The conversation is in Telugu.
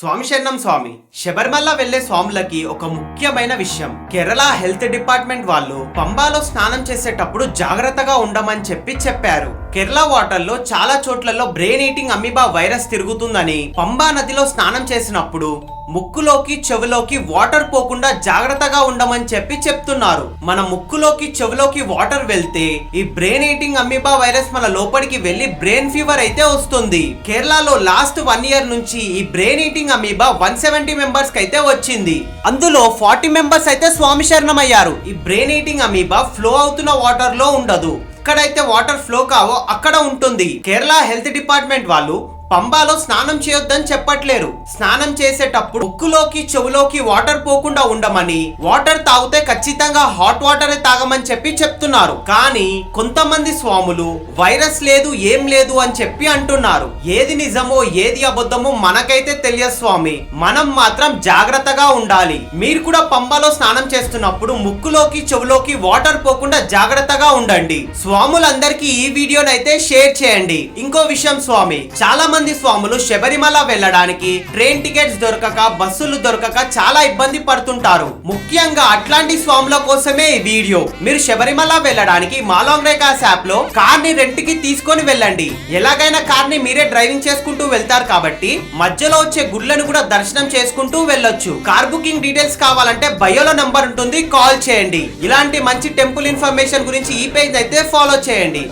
స్వామి శరణం స్వామి. శబరిమల వెళ్ళే స్వాములకి ఒక ముఖ్యమైన విషయం. కేరళ హెల్త్ డిపార్ట్మెంట్ వాళ్ళు పంబాలో స్నానం చేసేటప్పుడు జాగ్రత్తగా ఉండమని చెప్పి చెప్పారు. కేరళ వాటర్లో చాలా చోట్లలో బ్రెయిన్ ఈటింగ్ అమీబా వైరస్ తిరుగుతుందని పంబా నదిలో స్నానం చేసినప్పుడు ముక్కులోకి చెవిలోకి వాటర్ పోకుండా జాగ్రత్తగా ఉండమని చెప్పి చెప్తున్నారు. మన ముక్కులోకి చెవిలోకి వాటర్ వెళ్తే ఈ బ్రెయిన్ ఈటింగ్ అమీబా వైరస్ మన లోపలికి వెళ్ళి బ్రెయిన్ ఫీవర్ అయితే వస్తుంది. కేరళలో లాస్ట్ వన్ ఇయర్ నుంచి ఈ brain eating amoeba one seventy members అయితే వచ్చింది. అందులో ఫార్టీ మెంబర్స్ అయితే స్వామి శరణం అయ్యారు ఈ బ్రెయిన్ ఈటింగ్ అమీబా ఫ్లో అవుతున్న వాటర్లో ఉండదు. ఎక్కడైతే వాటర్ ఫ్లో కావో అక్కడ ఉంటుంది. కేరళ హెల్త్ డిపార్ట్మెంట్ వాళ్ళు పంబాలో స్నానం చేయొద్దని చెప్పట్లేరు. స్నానం చేసేటప్పుడు ముక్కులోకి చెవులోకి వాటర్ పోకుండా ఉండమని వాటర్ తాగితే ఖచ్చితంగా హాట్ వాటర్ తాగమని చెప్పి చెప్తున్నారు. కానీ కొంతమంది స్వాములు వైరస్ లేదు ఏం లేదు అని చెప్పి అంటున్నారు. ఏది నిజమో ఏది అబద్ధమో మనకైతే తెలియదు స్వామి. మనం మాత్రం జాగ్రత్తగా ఉండాలి. మీరు కూడా పంబాలో స్నానం చేస్తున్నప్పుడు ముక్కులోకి చెవులోకి వాటర్ పోకుండా జాగ్రత్తగా ఉండండి. స్వాములందరికీ ఈ వీడియోనైతే షేర్ చేయండి. ఇంకో విషయం స్వామి చాలా మంది స్వాములు శబరిమల వెళ్ళడానికి ట్రైన్ టికెట్స్ దొరకక బస్సులు దొరకక చాలా ఇబ్బంది పడుతుంటారు. ముఖ్యంగా అట్లాంటి స్వాముల కోసమే ఈ వీడియో. మీరు శబరిమల వెళ్ళడానికి మాలాంగ్ రేఖాస్ యాప్లో కార్ని రెంట్కి తీసుకొని వెళ్ళండి. ఎలాగైనా కార్ని మీరే డ్రైవింగ్ చేసుకుంటూ వెళ్తారు కాబట్టి మధ్యలో వచ్చే గుడ్లను కూడా దర్శనం చేసుకుంటూ వెళ్ళొచ్చు. కార్ బుకింగ్ డీటెయిల్స్ కావాలంటే బయోలో నంబర్ ఉంటుంది కాల్ చేయండి. ఇలాంటి మంచి టెంపుల్ ఇన్ఫర్మేషన్ గురించి ఈ పేజ్ అయితే ఫాలో చేయండి.